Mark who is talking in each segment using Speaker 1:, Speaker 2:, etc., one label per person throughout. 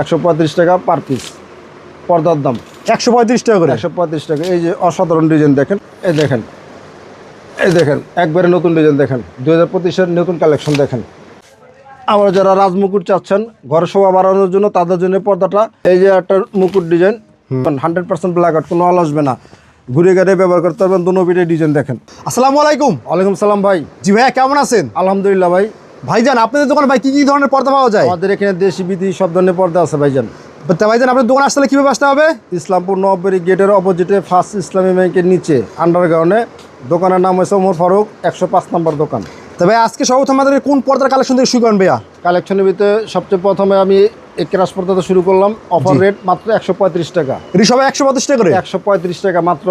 Speaker 1: একশো পঁয়ত্রিশ টাকা পার পিস পর্দার দাম।
Speaker 2: একশো পঁয়ত্রিশ টাকা করে?
Speaker 1: একশো পঁয়ত্রিশ টাকা। এই যে অসাধারণ ডিজাইন দেখেন এই দেখেন এই দেখেন একবারে নতুন ডিজাইন দেখেন দু হাজার পঁচিশের নতুন কালেকশন দেখেন। আবার যারা রাজমুকুট চাচ্ছেন ঘর শোভা বাড়ানোর জন্য তাদের জন্য পর্দাটা এই যে একটা মুকুট design hundred percent blackout কোনো আল আসবে না। ঘুরে গেড়ে ব্যবহার করতে পারবেন দুনো পিঠে ডিজাইন দেখেন।
Speaker 2: আসসালামু আলাইকুম।
Speaker 1: ওয়ালাইকুম সালাম ভাই।
Speaker 2: জি ভাইয়া কেমন আছেন?
Speaker 1: আলহামদুলিল্লাহ ভাই
Speaker 2: ভাইজান আপনাদের দোকানে ভাই কি কি ধরনের পর্দা পাওয়া যায়?
Speaker 1: আমাদের এখানে দেশি বিধি সব ধরনের পর্দা আছে ভাইজান।
Speaker 2: ভাইজান আপনার দোকানে আসলে কীভাবে আসতে হবে?
Speaker 1: ইসলামপুর নববাড়ি গেটের অপোজিটে ফার্স্ট ইসলামী ব্যাংকের নিচে আন্ডারগ্রাউন্ডে দোকানের নাম হয়েছে ওমর ফারুক একশো পাঁচ নম্বর দোকান।
Speaker 2: তা ভাই আজকে সর্বপ্রথম আমাদের কোন পর্দার কালেকশন থেকে শুরু করেন ভাইয়া?
Speaker 1: কালেকশনের ভিতরে সবচেয়ে প্রথমে আমি এই ক্রাশ পর্দাটা শুরু করলাম। অফার রেট মাত্র একশো পঁয়ত্রিশ টাকা।
Speaker 2: এটি সবাই একশো পঁচিশ টাকা করে?
Speaker 1: একশো পঁয়ত্রিশ টাকা মাত্র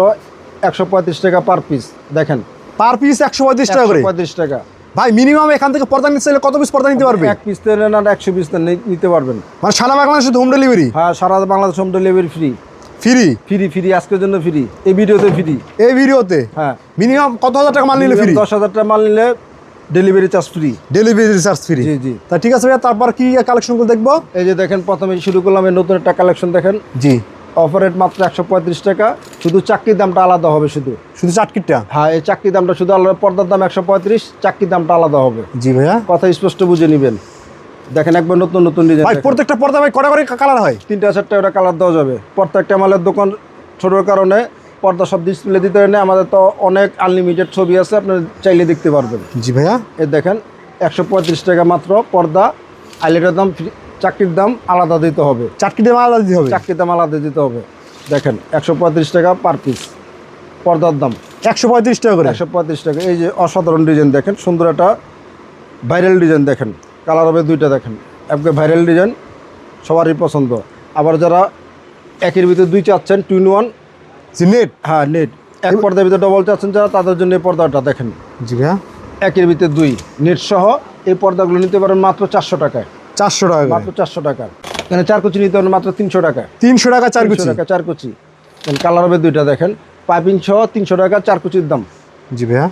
Speaker 1: একশো পঁয়ত্রিশ টাকা পার পিস দেখেন।
Speaker 2: পার পিস একশো পঁয়ত্রিশ টাকা করে?
Speaker 1: পঁয়ত্রিশ টাকা।
Speaker 2: ভাই মিনিমাম এখান থেকে পর্দা নিতে চাইলে কত পিস পর্দা নিতে পারবে?
Speaker 1: এক পিস নেন আর একশো পিস নিতে পারবেন।
Speaker 2: মানে সারা বাংলাদেশে হোম ডেলিভারি
Speaker 1: হ্যাঁ সারা Bangladesh home delivery free
Speaker 2: free
Speaker 1: free free আজকের জন্য ফ্রি এই ভিডিওতে ফ্রি
Speaker 2: এই ভিডিওতে?
Speaker 1: হ্যাঁ।
Speaker 2: মিনিমাম কত হাজার টাকা মাল নিলে ফ্রি
Speaker 1: দশ হাজার টাকা মাল নিলে delivery charge free
Speaker 2: delivery charge free
Speaker 1: জি জি।
Speaker 2: তা ঠিক আছে ভাইয়া তারপর কি কালেকশনগুলো দেখব?
Speaker 1: এই যে দেখেন প্রথমে শুরু করলাম এই নতুন একটা কালেকশন দেখেন।
Speaker 2: জি।
Speaker 1: অফার রেট মাত্র একশো পঁয়ত্রিশ টাকা। শুধু চাকরির দামটা আলাদা হবে শুধু।
Speaker 2: শুধু চাটকিটটা
Speaker 1: হ্যাঁ এই চাকরির দামটা শুধু আলাদা পর্দার দাম একশো পঁয়ত্রিশ চাকরির দামটা আলাদা হবে।
Speaker 2: জি ভাইয়া।
Speaker 1: কথা স্পষ্ট বুঝে নেবেন। দেখেন একবার নতুন নতুন
Speaker 2: ভাই
Speaker 1: ডিজাইন
Speaker 2: প্রত্যেকটা পর্দা ভাই কটা করে কালার হয়।
Speaker 1: তিনটা চারটা ওটা কালার দেওয়া যাবে। প্রত্যেকটা মালের দোকান ছোটোর কারণে পর্দা সব ডিসপ্লে দিতে পারেন আমাদের তো অনেক আনলিমিটেড ছবি আছে আপনি চাইলে দেখতে পারবেন।
Speaker 2: জি ভাইয়া।
Speaker 1: এ দেখেন একশো পঁয়ত্রিশ টাকা মাত্র পর্দা। আইলেটের দাম চাকরির দাম আলাদা দিতে হবে।
Speaker 2: চাটকিটে দাম আলাদা দিতে হবে?
Speaker 1: চাকরির দাম আলাদা দিতে হবে। দেখেন একশো পঁয়ত্রিশ টাকা পার পিস পর্দার দাম।
Speaker 2: একশো পঁয়ত্রিশ টাকা করে?
Speaker 1: একশো পঁয়ত্রিশ টাকা। এই যে অসাধারণ ডিজাইন দেখেন সুন্দর একটা ভাইরাল ডিজাইন দেখেন। কালার হবে দুইটা দেখেন। একবার ভাইরাল ডিজাইন সবারই পছন্দ। আবার যারা একের ভিতরে দুই চাচ্ছেন টু ইন ওয়ান
Speaker 2: জি নেট
Speaker 1: হ্যাঁ নেট এক পর্দার ভিতরে ডবল চাচ্ছেন যারা তাদের জন্য এই পর্দাটা দেখেন।
Speaker 2: জি হ্যাঁ
Speaker 1: একের ভিতরে দুই নেট সহ এই পর্দাগুলো নিতে পারেন মাত্র চারশো টাকায়।
Speaker 2: চারশো টাকা
Speaker 1: মাত্র চারশো টাকা। এখানে চার কুচি নিতে পারেন মাত্র তিনশো টাকা।
Speaker 2: তিনশো টাকা চার কুচি।
Speaker 1: টাকা চার কুচি। কালার হবে দুইটা দেখেন। পাইপিং সহ তিনশো টাকা চার কুচির দাম।
Speaker 2: জি ভাইয়া।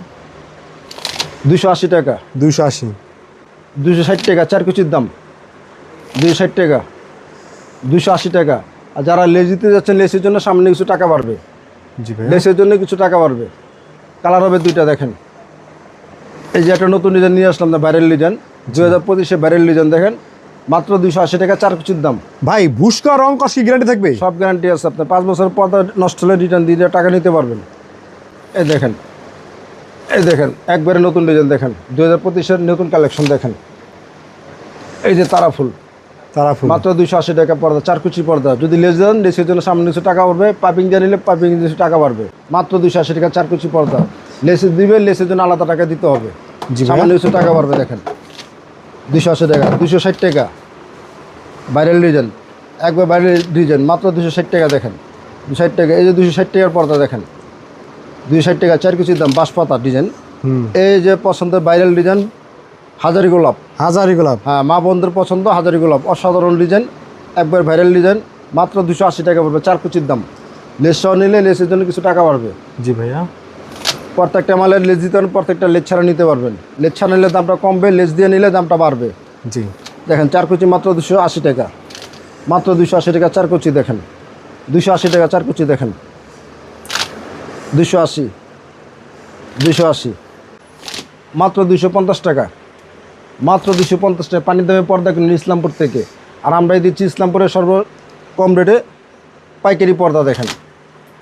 Speaker 1: দুশো আশি টাকা।
Speaker 2: দুইশো আশি।
Speaker 1: দুশো ষাট টাকা চার কুচির দাম। দুশো ষাট টাকা। দুশো আশি টাকা। আর যারা লেস দিতে যাচ্ছেন লেসের জন্য সামনে কিছু টাকা বাড়বে।
Speaker 2: জি
Speaker 1: লেসের জন্য কিছু টাকা বাড়বে। কালার হবে দুইটা দেখেন। এই যে একটা নতুন ডিজাইন নিয়ে আসলাম না ব্যারেল ডিজাইন দু হাজার পঁচিশে ব্যারেল ডিজাইন দেখেন। মাত্র দুশো আশি টাকা চার কুচির দাম।
Speaker 2: ভাই ভুসকা রং কস কি গ্যারান্টি থাকবে?
Speaker 1: সব গ্যারান্টি আছে আপনার। পাঁচ বছর পর নষ্ট হলে রিটার্ন দিয়ে টাকা নিতে পারবেন। এই দেখেন এই দেখেন একবারে নতুন ডিজাইন দেখেন। দু হাজার পঁচিশের নতুন কালেকশন দেখেন। এই যে তারা ফুল।
Speaker 2: তারা ফুল।
Speaker 1: মাত্র দুইশো আশি টাকা পর্দা চার কুচি পর্দা। যদি লেস দেন লেসের জন্য সামনে কিছু টাকা বাড়বে পাইপিং দিয়ে নিলে পাইপিং কিছু টাকা বাড়বে। মাত্র দুইশো আশি টাকা চার কুচি পর্দা। লেসে দিবে লেসের জন্য আলাদা টাকা দিতে হবে। সামান্য কিছু টাকা বাড়বে দেখেন। দুশো আশি টাকা দুশো ষাট টাকা। ভাইরাল ডিজাইন একবার ভাইরাল ডিজাইন মাত্র দুশো ষাট টাকা দেখেন। দুশো ষাট টাকা এই যে দুশো ষাট টাকার পর্দা দেখেন। দুশো ষাট টাকা চার কুচির দাম বাঁশ পাতা ডিজাইন এই যে পছন্দের ভাইরাল ডিজাইন হাজারি গোলাপ।
Speaker 2: হাজারি গোলাপ।
Speaker 1: হ্যাঁ মা বন্ধুর পছন্দ হাজারি গোলাপ অসাধারণ ডিজাইন একবার ভাইরাল ডিজাইন মাত্র দুশো আশি টাকা পড়বে চার কুচির দাম। লেস নিলে লেসের জন্য কিছু টাকা বাড়বে।
Speaker 2: জি ভাইয়া।
Speaker 1: প্রত্যেকটা মালের লেজ দিতে পারেন প্রত্যেকটা লেস ছাড়া নিতে পারবেন। লেস ছাড়া নিলে দামটা কমবে লেজ দিয়ে নিলে দামটা বাড়বে।
Speaker 2: জি।
Speaker 1: দেখেন চার কুচি মাত্র দুশো আশি টাকা। মাত্র দুশো আশি টাকা চার কুচি দেখেন। দুশো আশি টাকা চার কুচি দেখেন। দুশো আশি। দুশো আশি। মাত্র দুশো পঞ্চাশ টাকা। মাত্র দুশো পঞ্চাশ টাকা। পানির দামে পর্দা কিনুন ইসলামপুর থেকে। আর আমরাই দিচ্ছি ইসলামপুরের সর্ব কম রেটে পাইকারি পর্দা দেখেন।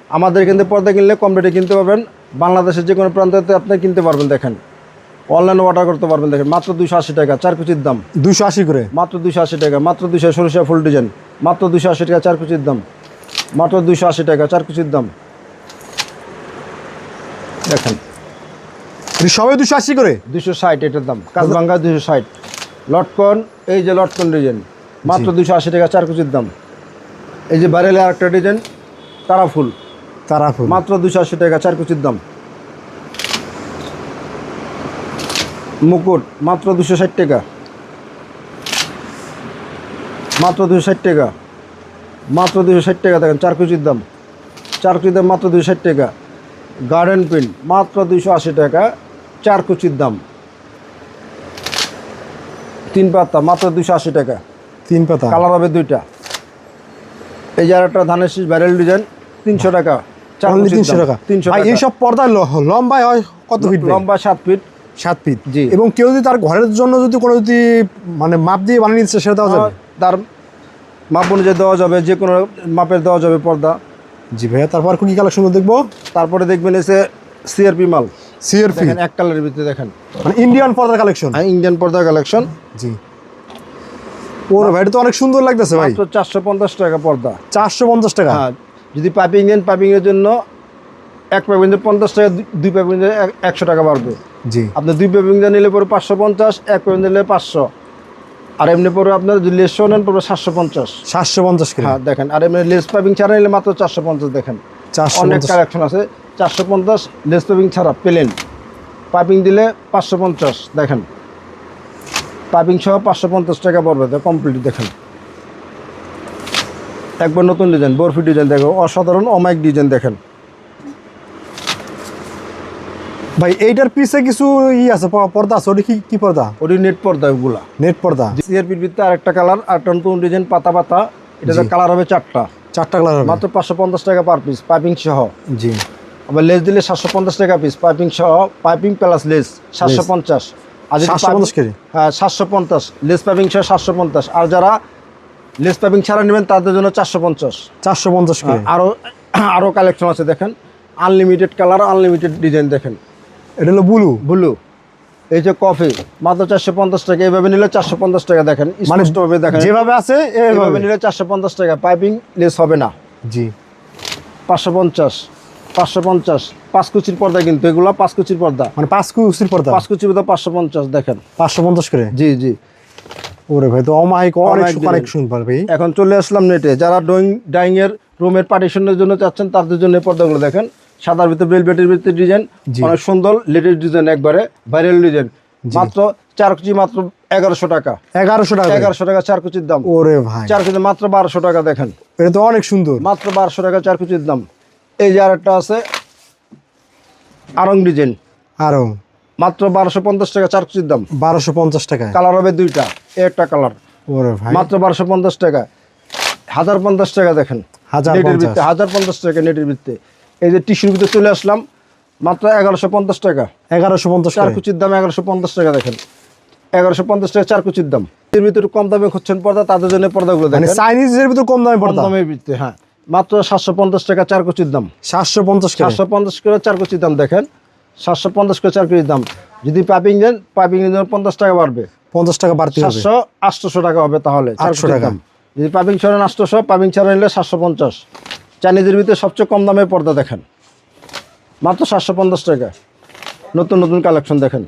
Speaker 1: আমাদের কিন্তু পর্দা কিনলে কম রেটে কিনতে পারবেন। বাংলাদেশের যে কোনো প্রান্তে আপনি কিনতে পারবেন দেখেন। অনলাইনে অর্ডার করতে পারবেন দেখেন। মাত্র দুশো আশি টাকা চার কুচির দাম।
Speaker 2: দুশো আশি করে?
Speaker 1: মাত্র দুশো আশি টাকা মাত্র দুশো সরিষা ফুল ডিজাইন। মাত্র দুশো আশি টাকা চার কুচির দাম। মাত্র দুশো আশি টাকা চার কুচির দাম। দেখেন।
Speaker 2: সবাই দুশো আশি করে?
Speaker 1: দুশো ষাট এটার দাম। কাজবাঙ্গা দুশো ষাট। লটকন এই যে লটকন ডিজাইন। মাত্র দুশো আশি টাকা চার কুচির দাম। এই যে বারেলে আরেকটা ডিজাইন তারা ফুল।
Speaker 2: তারা ফুল
Speaker 1: মাত্র দুশো আশি টাকা চার কুচির দাম। মুকুট মাত্র দুশো ষাট টাকা। মাত্র দুশো ষাট টাকা। মাত্র দুশো ষাট টাকা দেখেন চার কুচির দাম। চার কুচির দাম মাত্র দুশো ষাট টাকা। গার্ডেন পিন মাত্র দুশো আশি টাকা চার কুচির দাম। তিন পাতা মাত্র দুশো আশি টাকা।
Speaker 2: তিন পাতা।
Speaker 1: কালার হবে দুইটা। এই যে আর একটা ধানের শীষ ব্যারেল ডিজাইন তিনশো টাকা।
Speaker 2: অনলি তিনশো টাকা।
Speaker 1: তিনশো টাকা।
Speaker 2: এইসব পর্দা লম্বায় হয় কত ফিট?
Speaker 1: লম্বা সাত ফিট
Speaker 2: সাত ফিট
Speaker 1: জি।
Speaker 2: এবং কেউ যদি তার ঘরের জন্য যদি কোনো যদি মানে মাপ দিয়ে বানিয়ে নিচ্ছে সেটা দেওয়া যাবে?
Speaker 1: তার মাপ অনুযায়ী দেওয়া যাবে যে কোনো মাপের দেওয়া যাবে পর্দা।
Speaker 2: জি ভাইয়া তারপর কি কালেকশন দেখব?
Speaker 1: তারপরে দেখবেন এসে সিআরপি মাল।
Speaker 2: সিআরপি
Speaker 1: এক কালারের ভিতরে দেখেন।
Speaker 2: মানে ইন্ডিয়ান পর্দার কালেকশন
Speaker 1: হ্যাঁ ইন্ডিয়ান পর্দা কালেকশন
Speaker 2: জি। ওর ভাই তো অনেক সুন্দর লাগতেছে ভাই।
Speaker 1: চারশো পঞ্চাশ টাকা পর্দা।
Speaker 2: চারশো পঞ্চাশ টাকা?
Speaker 1: হ্যাঁ যদি পাইপিং দেন পাইপিং এর জন্য এক পাইপিং পঞ্চাশ টাকা দুই- পাইপিং একশো টাকা বাড়বে।
Speaker 2: জি।
Speaker 1: আপনি দুই পাইপিং নিলে পরে পাঁচশো পঞ্চাশ এক পাইপিং নিলে পাঁচশো। আর এমনি পরে আপনার যদি লেসও নেন পড়বে সাতশো পঞ্চাশ।
Speaker 2: সাতশো পঞ্চাশ
Speaker 1: হ্যাঁ দেখেন আর এমনি লেস পাইপিং ছাড়া নিলে মাত্র চারশো পঞ্চাশ দেখেন। অনেক কালেকশন আছে। চারশো পঞ্চাশ লেস পাইপিং ছাড়া প্লেন। পাইপিং দিলে পাঁচশো পঞ্চাশ দেখেন। পাইপিং সহ পাঁচশো পঞ্চাশ টাকা পড়বে কমপ্লিট দেখেন। একবার নতুন ডিজাইন বরফি ডিজাইন দেখো অসাধারণ অমাইক ডিজাইন দেখেন।
Speaker 2: ভাই এইটার পিছে কিছু ই আছে পর্দা আছে ওটা কি কি পর্দা?
Speaker 1: ওটি নেট পর্দা ওগুলা
Speaker 2: নেট পর্দা।
Speaker 1: সিআরপির ভিতরে আরেকটা কালার আরেকটা নতুন ডিজাইন পাতা পাতা। এটাতে
Speaker 2: জি।
Speaker 1: কালার হবে চারটা।
Speaker 2: চারটা কালার হবে।
Speaker 1: মাত্র পাঁচশো পঞ্চাশ টাকা পার পিস পাইপিং সহ।
Speaker 2: জি।
Speaker 1: আবার লেস দিলে সাতশো পঞ্চাশ টাকা পিস পাইপিং সহ পাইপিং প্লাস লেস সাতশো পঞ্চাশ। আর যদি
Speaker 2: 750 করে?
Speaker 1: হ্যাঁ সাতশো পঞ্চাশ। লেস পাইপিং সহ সাতশো পঞ্চাশ। আর যারা লেস পাইপিং ছাড়া নেবেন তাদের জন্য চারশো পঞ্চাশ।
Speaker 2: চারশো পঞ্চাশ
Speaker 1: আরও আরও কালেকশন আছে দেখেন। আনলিমিটেড কালার আনলিমিটেড ডিজাইন দেখেন।
Speaker 2: এটা হলো ব্লু
Speaker 1: ব্লু এই যে কফি মাত্র চারশো পঞ্চাশ টাকা। এইভাবে নিলে চারশো পঞ্চাশ টাকা দেখেন।
Speaker 2: মানে
Speaker 1: স্পষ্টভাবে দেখেন।
Speaker 2: যেভাবে আছে
Speaker 1: এইভাবে নিলে চারশো পঞ্চাশ টাকা। পাইপিং লেস হবে না।
Speaker 2: জি।
Speaker 1: পাঁচশো পঞ্চাশ পাঁচশো পঞ্চাশ। পাঁচ কুচির পর্দা কিন্তু এগুলো পাঁচ কুচির পর্দা।
Speaker 2: মানে পাঁচ কুচির পর্দা?
Speaker 1: পাঁচ কুচির পর্দা পাঁচশো পঞ্চাশ দেখেন।
Speaker 2: পাঁচশো পঞ্চাশ করে?
Speaker 1: জি জি।
Speaker 2: ওরে ভাই তো
Speaker 1: অমায়িক
Speaker 2: অনেক। শুনবার ভাই।
Speaker 1: এখন চলে আসলাম নেটে। যারা ড্রয়িং ডাইং এর রুমের পার্টিশনের জন্য চাচ্ছেন তাদের জন্য পর্দাগুলো দেখেন। সাদার ভিতরে বেলবেটের ভিতরে ডিজাইন অনেক সুন্দর লেটেস্ট ডিজাইন একবারে ভাইরাল ডিজাইন মাত্র চার কুচি মাত্র এগারোশো টাকা।
Speaker 2: এগারোশো টাকা
Speaker 1: এগারোশো টাকা চার কুচির দাম।
Speaker 2: ওরে ভাই।
Speaker 1: চার কুচি মাত্র বারোশো টাকা দেখেন।
Speaker 2: এটা তো অনেক সুন্দর।
Speaker 1: মাত্র বারোশো টাকা চার কুচির দাম। এই যে আরেকটা আছে আরং ডিজাইন
Speaker 2: আরও।
Speaker 1: মাত্র বারোশো পঞ্চাশ টাকা চার কুচির দাম।
Speaker 2: বারোশো পঞ্চাশ টাকায়?
Speaker 1: কালার হবে দুইটা একটা কালার।
Speaker 2: ওরে ভাই।
Speaker 1: মাত্র বারোশো পঞ্চাশ টাকা। হাজার পঞ্চাশ টাকা দেখেন।
Speaker 2: হাজার।
Speaker 1: ভিত্তে হাজার পঞ্চাশ টাকা নেটের ভিত্তে। এই যে টিস্যুর ভিতরে চলে আসলাম মাত্র এগারোশো পঞ্চাশ টাকা।
Speaker 2: এগারোশো পঞ্চাশ
Speaker 1: চার কুচির দাম এগারোশো পঞ্চাশ টাকা দেখেন। এগারোশো পঞ্চাশ টাকা চার কুচির দাম। এর ভিতরে কম দামে খুঁজছেন পর্দা তাদের জন্য পর্দাগুলো
Speaker 2: মানে
Speaker 1: দেখেন।
Speaker 2: চাইনিজের ভিতর কম দামে পর্দা?
Speaker 1: দামের ভিত্তে হ্যাঁ। মাত্র সাতশো পঞ্চাশ টাকা চার কুচির দাম।
Speaker 2: সাতশো পঞ্চাশ
Speaker 1: সাতশো পঞ্চাশ করে চার কুচির দাম দেখেন। সাতশো পঞ্চাশ করে চার কুচির দাম। যদি পাইপিং দেন পাইপিং পঞ্চাশ টাকা বাড়বে।
Speaker 2: পঞ্চাশ টাকা বাড়তি
Speaker 1: সাতশো আটশোশো টাকা হবে তাহলে চার
Speaker 2: 800
Speaker 1: কোটির
Speaker 2: টাকা।
Speaker 1: যদি পাবিং ছাড়েন আটশোশো পাবিং ছাড়া নিলে সাতশো পঞ্চাশ। চাইনিজের ভিতরে সবচেয়ে কম দামে পর্দা দেখেন। মাত্র সাতশো পঞ্চাশ টাকা। নতুন নতুন কালেকশন দেখেন।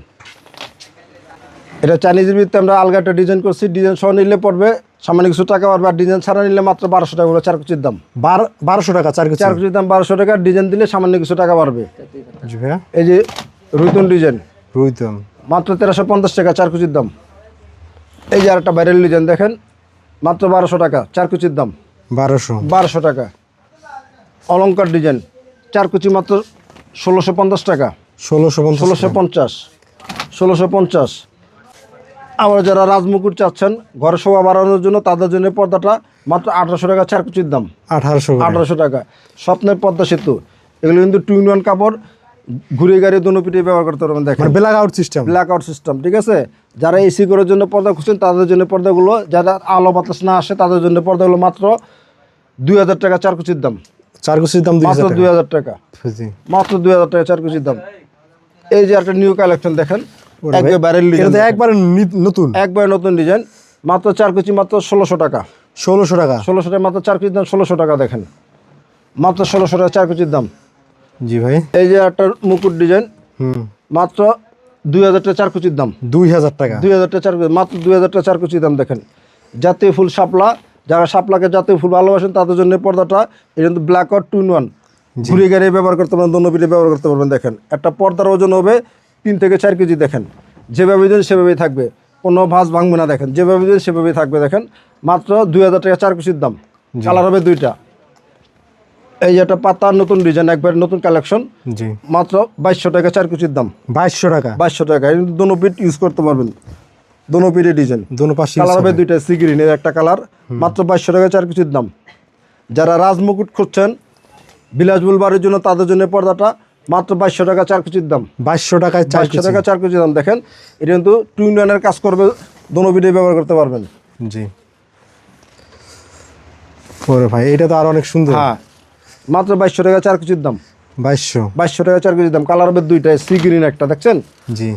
Speaker 1: এটা চাইনিজের ভিতরে আমরা আলগাটা ডিজাইন করছি। ডিজাইন সহ নিলে পড়বে সামান্য কিছু টাকা পারবে আর ডিজাইন ছাড়া নিলে মাত্র বারোশো টাকা হলো চার কুচির দাম।
Speaker 2: বারো বারোশো টাকা চার
Speaker 1: চার কুচির দাম বারোশো টাকা ডিজাইন দিলে সামান্য কিছু টাকা বাড়বে। এই যে রুইতন ডিজাইন।
Speaker 2: রুইতম
Speaker 1: মাত্র তেরোশো পঞ্চাশ টাকা চার কুচির দাম। এই যে আরেকটা ভাইরাল ডিজাইন দেখেন মাত্র বারোশো টাকা চার কুচির দাম।
Speaker 2: বারোশো।
Speaker 1: বারোশো টাকা। অলঙ্কার ডিজাইন চার কুচি মাত্র ষোলোশো পঞ্চাশ টাকা।
Speaker 2: ষোলোশো
Speaker 1: ষোলোশো পঞ্চাশ। ষোলোশো পঞ্চাশ। আবার যারা রাজমুকুট চাচ্ছেন ঘরে শোভা বাড়ানোর জন্য তাদের জন্য পর্দাটা মাত্র আঠারোশো টাকা চার কুচির দাম।
Speaker 2: আঠারোশো
Speaker 1: আঠারোশো টাকা। স্বপ্নের পদ্মা সেতু। এগুলো কিন্তু টু ইন ওয়ান কাপড় ঘুরে গাড়ি দুনো পিঠে ব্যবহার করতে পারবেন দেখেন।
Speaker 2: Blackout system
Speaker 1: blackout system ঠিক আছে? যারা এসি করার জন্য পর্দা খুঁজছেন তাদের জন্য পর্দাগুলো যারা আলো বাতাস না আসে তাদের জন্য পর্দাগুলো মাত্র দুই হাজার টাকা চার কুচির দাম।
Speaker 2: চার কুচির দাম
Speaker 1: মাত্র দুই
Speaker 2: টাকা
Speaker 1: হাজার টাকা। মাত্র দুই হাজার টাকা চার কুচির দাম। এই যে একটা নিউ কালেকশন দেখেন। একবার
Speaker 2: নতুন?
Speaker 1: একবার নতুন ডিজাইন মাত্র চার মাত্র ষোলোশো টাকা।
Speaker 2: ষোলোশো টাকা?
Speaker 1: ষোলোশো টাকা মাত্র চার কুচির দাম ষোলোশো টাকা দেখেন। মাত্র ষোলোশো টাকা চার কুচির দাম।
Speaker 2: জি ভাই।
Speaker 1: এই যে একটা মুকুট ডিজাইন
Speaker 2: হুম।
Speaker 1: মাত্র দুই হাজার টাকা চার কুচির দাম।
Speaker 2: দুই হাজার টাকা?
Speaker 1: দুই হাজার টাকা চার কুচি মাত্র দুই হাজার টাকা চার কুচি দাম দেখেন। জাতীয় ফুল শাপলা যারা শাপলাকে জাতীয় ফুল ভালোবাসেন তাদের জন্য পর্দাটা এটা কিন্তু ব্ল্যাক আউট টু ওয়ান ঘুরে গাড়ি ব্যবহার করতে পারবেন দোনো পিঠে ব্যবহার করতে পারবেন দেখেন। একটা পর্দার ওজন হবে তিন থেকে চার কেজি দেখেন। যেভাবে দেন সেভাবেই থাকবে। কোনো ভাঁজ ভাঙবে না দেখেন। যেভাবে দেন সেভাবেই থাকবে দেখেন। মাত্র দুই হাজার টাকা চার কুচির দাম। কালার হবে দুইটা। এই একটা পাতার নতুন ডিজাইন একবার নতুন কালেকশন।
Speaker 2: জি।
Speaker 1: মাত্র বাইশশো টাকা চার কুচির দাম।
Speaker 2: বাইশশো টাকা।
Speaker 1: বাইশশো টাকা। দোনো পিঠ ইউজ করতে পারবেন। দোনো পিঠে ডিজাইন।
Speaker 2: দোনো পাশে
Speaker 1: কালার হবে দুইটা সি গ্রিনের একটা কালার। মাত্র বাইশশো টাকা চার কিছুর দাম। যারা রাজমুকুট খুঁজছেন বিলাসবুল বাড়ির জন্য তাদের জন্য পর্দাটা মাত্র বাইশশো টাকা চার কুচির দাম।
Speaker 2: বাইশশো টাকায়
Speaker 1: চারশো টাকা চার কুচি দাম দেখেন এটা কিন্তু টু ইন ওয়ানের কাজ করবে দোনো ভিডিও ব্যবহার করতে পারবেন।
Speaker 2: জি। ওরে ভাই এটা তো আর অনেক সুন্দর।
Speaker 1: হ্যাঁ মাত্র বাইশশো টাকা চার কুচির দাম।
Speaker 2: বাইশশো।
Speaker 1: বাইশশো টাকা চার কুচির দাম কালার হবে দুইটা সি গ্রিন একটা দেখছেন?
Speaker 2: জি।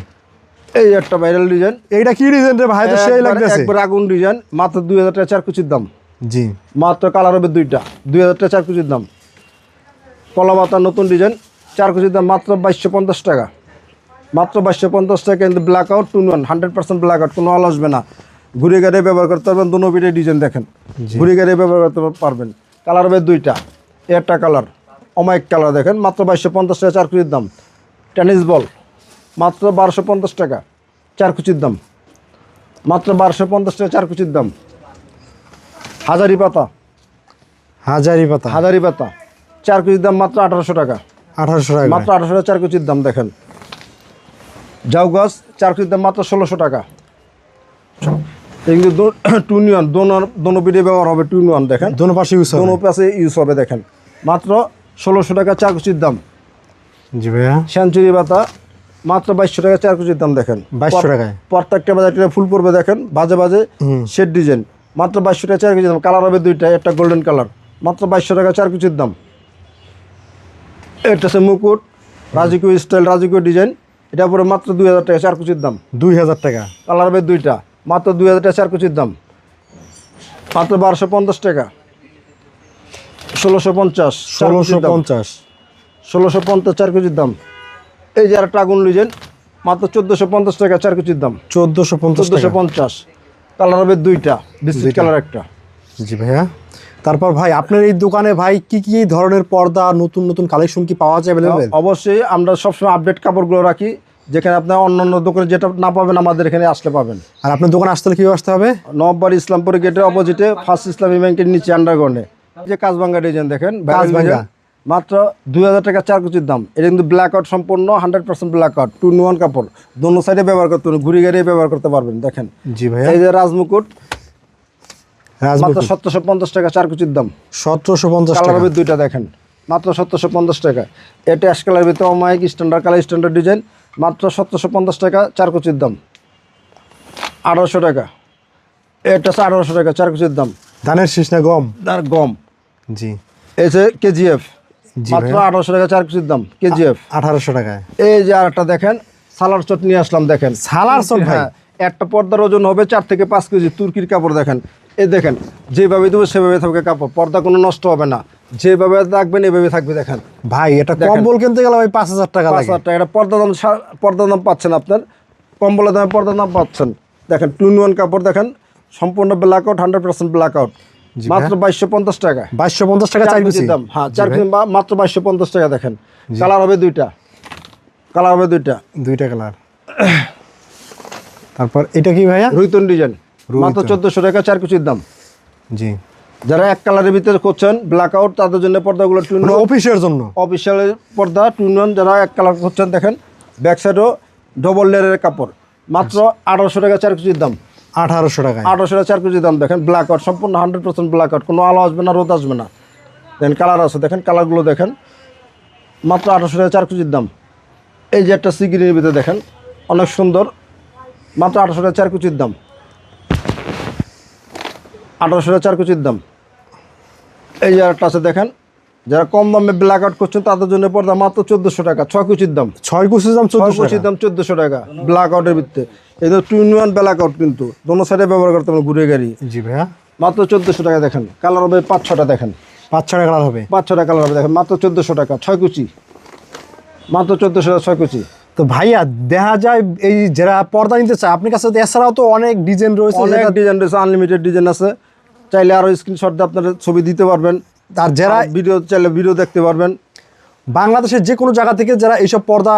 Speaker 1: এই একটা ভাইরাল ডিজাইন
Speaker 2: এইটা কি ডিজাইন রে ভাই? তো সেই লাগতেছে।
Speaker 1: একবার আগুন ডিজাইন মাত্র দুই হাজার টাকা চার কুচির দাম।
Speaker 2: জি।
Speaker 1: মাত্র কালার হবে দুইটা দুই হাজার টাকা চার কুচির দাম। কলা পাতা নতুন ডিজাইন চার কুচির দাম মাত্র বাইশশো পঞ্চাশ টাকা। মাত্র বাইশশো পঞ্চাশ টাকা কিন্তু blackout two one hundred percent blackout কোনো আলো আসবে না। ঘুরে গাড়ি ব্যবহার করতে পারবেন দুনো পিঠে ডিজাইন দেখেন। ঘুরে গাড়ি ব্যবহার করতে পারবেন। কালার হবে দুইটা একটা কালার অমাইক কালার দেখেন মাত্র বাইশশো পঞ্চাশ টাকা চার কুচির দাম। টেনিস বল মাত্র বারোশো পঞ্চাশ টাকা চার কুচির দাম। মাত্র বারোশো পঞ্চাশ টাকা চার কুচির দাম। হাজারি পাতা
Speaker 2: হাজারি পাতা।
Speaker 1: হাজারি পাতা চার কুচির দাম মাত্র আঠারোশো টাকা।
Speaker 2: আঠারোশো টাকা
Speaker 1: মাত্র আঠারোশো টাকা চার কেজির দাম দেখেন। জাউ গাছ চার কেজির দাম মাত্র ষোলোশো টাকা। এগুলো টুন ওয়ান দোনো দোনো পিঠে ব্যবহার হবে টুন ওয়ান দেখেন।
Speaker 2: দোনো পাশে ইউজ
Speaker 1: দোনো পাশে ইউজ হবে দেখেন। মাত্র ষোলোশো টাকা চার কেজির দাম।
Speaker 2: জি ভাইয়া।
Speaker 1: সেঞ্চুরি পাতা মাত্র বাইশশো টাকা চার কেজির দাম দেখেন।
Speaker 2: 2200 টাকায়।
Speaker 1: প্রত্যেকটা বাজার ফুল পড়বে দেখেন। বাজে বাজে শেড ডিজাইন। মাত্র বাইশশো টাকা চার কেজির দাম। কালার হবে দুইটা একটা গোল্ডেন কালার মাত্র বাইশশো টাকা চার কেজির দাম। এটা হচ্ছে মুকুট রাজকীয় স্টাইল রাজকীয় ডিজাইন এটা পরে মাত্র দুই হাজার টাকা চার কুচির দাম।
Speaker 2: দুই হাজার টাকা।
Speaker 1: কালার হবে দুইটা। মাত্র দুই হাজার টাকা চার কুচির দাম। মাত্র বারোশো পঞ্চাশ টাকা। ষোলোশো পঞ্চাশ
Speaker 2: ষোলোশো
Speaker 1: কুচির
Speaker 2: পঞ্চাশ।
Speaker 1: ষোলোশো পঞ্চাশ চার কেজির দাম। এই যে একটা আগুন লিজেন মাত্র চোদ্দোশো পঞ্চাশ টাকা চার কেজির দাম।
Speaker 2: চোদ্দোশো পঞ্চাশ
Speaker 1: চোদ্দোশো পঞ্চাশ। কালার হবে দুইটা বিস্কিট কালার একটা।
Speaker 2: জি ভাইয়া। তারপর ভাই আপনার এই দোকানে ভাই কি কি ধরনের পর্দা নতুন নতুন কালেকশন কি পাওয়া যায়
Speaker 1: অবশ্যই আমরা সবসময় আপডেট কাপড়গুলো রাখি যেখানে আপনার অন্য অন্য দোকানে যেটা না পাবেন আমাদের এখানে আসলে পাবেন।
Speaker 2: আর আপনার দোকানে আসতে হলে কীভাবে আসতে হবে?
Speaker 1: নববার ইসলামপুর গেটের অপোজিটে ফার্স্ট ইসলামী ব্যাংকের নিচে আন্ডারগ্রাউন্ডে যে কাজবাঙ্গা ডিজাইন দেখেন। মাত্র দুই হাজার টাকা চার কুচির দাম। এটা কিন্তু ব্ল্যাক আউট সম্পূর্ণ hundred percent blackout two one কাপড়। দোনো সাইডে ব্যবহার করতে পারবেন ঘুরি গাড়ি ব্যবহার করতে পারবেন দেখেন।
Speaker 2: জি ভাইয়া।
Speaker 1: এই যে রাজমুকুট মাত্র সতেরোশো পঞ্চাশ টাকা চার কুচির দাম।
Speaker 2: সতেরোশো পঞ্চাশ
Speaker 1: কালার দুইটা দেখেন। মাত্র সতেরোশো পঞ্চাশ টাকা। এটা অ্যাশ কালার ভিতরে অমায়িক স্ট্যান্ডার্ড কালার স্ট্যান্ডার্ড ডিজাইন মাত্র সতেরোশো পঞ্চাশ টাকা চার কুচির দাম। আঠারোশো টাকা। এটা হচ্ছে আঠারোশো টাকা চার কুচির দাম।
Speaker 2: ধানের শীষ না গম?
Speaker 1: গম।
Speaker 2: জি।
Speaker 1: এই যে কেজিএফ মাত্র আঠারোশো টাকা চার কুচির দাম কেজিএফ
Speaker 2: আঠারোশো টাকায়।
Speaker 1: এই যে আরেকটা দেখেন সালার চট নিয়ে আসলাম দেখেন।
Speaker 2: সালার চট
Speaker 1: হ্যাঁ, একটা পর্দার ওজন হবে চার থেকে পাঁচ কেজি তুর্কির কাপড় দেখেন। এই দেখেন যেভাবে দেবো সেভাবে থাকবে কাপড় পর্দা কোনো নষ্ট হবে না। যেভাবে রাখবেন এভাবে থাকবে দেখেন।
Speaker 2: ভাই এটা কম্বল কিনতে গেলে ভাই পাঁচ হাজার টাকা
Speaker 1: পাঁচ হাজার টাকা এটা পর্দা দাম পর্দা দাম পাচ্ছেন আপনার। কম্বলের দামে পর্দা দাম পাচ্ছেন। দেখেন টুন ওয়ান কাপড় দেখেন সম্পূর্ণ blackout hundred percent blackout মাত্র বাইশশো পঞ্চাশ টাকা।
Speaker 2: বাইশশো পঞ্চাশ টাকা
Speaker 1: চার
Speaker 2: পিসের
Speaker 1: দাম। হ্যাঁ চার বা- মাত্র বাইশশো পঞ্চাশ টাকা দেখেন। কালার হবে দুইটা। কালার হবে দুইটা।
Speaker 2: দুইটা কালার। তারপর এটা কি ভাইয়া?
Speaker 1: রুইতন ডিজাইন। মাত্র চোদ্দোশো টাকা চার কুচির দাম।
Speaker 2: জি।
Speaker 1: যারা এক কালারের ভিতরে করছেন ব্ল্যাক আউট তাদের জন্য পর্দাগুলো টুন
Speaker 2: মানে অফিসের জন্য?
Speaker 1: অফিসিয়াল পর্দা টুন যারা এক কালার করছেন দেখেন ব্যাক সাইডও ডবল লেয়ারের কাপড়। মাত্র আঠারোশো টাকা চার কুচির দাম।
Speaker 2: আঠারোশো টাকায়।
Speaker 1: আঠারোশো টাকা চার কেজি দাম দেখেন ব্ল্যাক আউট সম্পূর্ণ হান্ড্রেড পার্সেন্ট ব্ল্যাক আউট কোনো আলো আসবে না রোদ আসবে না। দেখেন কালার আছে দেখেন কালারগুলো দেখেন মাত্র আঠারোশো টাকা চার কেজির দাম। এই যে একটা সিগিরির ভিতরে দেখেন অনেক সুন্দর মাত্র আঠারোশো টাকা চার কুচির দাম। আঠারোশো টাকা চার কুচির দাম। এই যে একটা আছে দেখেন যারা কম দামে ব্ল্যাক আউট করছেন তাদের জন্য পড়বে মাত্র চোদ্দোশো টাকা। ছয় কুচির দাম।
Speaker 2: ছয় কুচির দাম
Speaker 1: ছয় কুচির দাম চোদ্দোশো টাকা ব্ল্যাক আউটের ভিত্তিতে এই two in one blackout কিন্তু দোনো সাইডে ব্যবহার করতে পারেন ঘুরে গাড়ি।
Speaker 2: জি ভাইয়া।
Speaker 1: মাত্র চোদ্দোশো টাকা দেখেন কালার হবে পাঁচ ছটা দেখেন।
Speaker 2: পাঁচ ছটা কালার হবে?
Speaker 1: পাঁচ ছটা কালার হবে দেখেন মাত্র চোদ্দশো টাকা ছয় কুচি। মাত্র চোদ্দোশো টাকা ছয় কুচি।
Speaker 2: তো ভাইয়া দেখা যায় এই যারা পর্দা নিতে চায় আপনার কাছে এছাড়াও তো অনেক ডিজাইন রয়েছে
Speaker 1: অনেক ডিজাইন রয়েছে আনলিমিটেড ডিজাইন আছে। চাইলে আরও স্ক্রিনশট দিয়ে আপনার ছবি দিতে পারবেন।
Speaker 2: আর যারা
Speaker 1: ভিডিও চাইলে ভিডিও দেখতে পারবেন।
Speaker 2: বাংলাদেশের যে কোনো জায়গা থেকে যারা এইসব পর্দা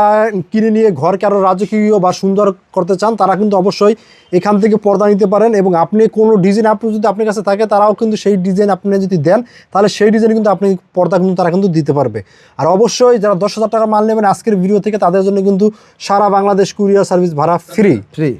Speaker 2: কিনে নিয়ে ঘরকে আরও রাজকীয় বা সুন্দর করতে চান তারা কিন্তু অবশ্যই এখান থেকে পর্দা নিতে পারেন এবং আপনি কোনো ডিজাইন আপনি যদি আপনার কাছে থাকে তারাও কিন্তু সেই ডিজাইন আপনি যদি দেন তাহলে সেই ডিজাইন কিন্তু আপনি পর্দা কিন্তু তারা কিন্তু দিতে পারবে। আর অবশ্যই যারা দশ হাজার টাকা মাল নেবেন আজকের ভিডিও থেকে তাদের জন্য কিন্তু সারা বাংলাদেশ কুরিয়ার সার্ভিস ভাড়া ফ্রি
Speaker 1: ফ্রি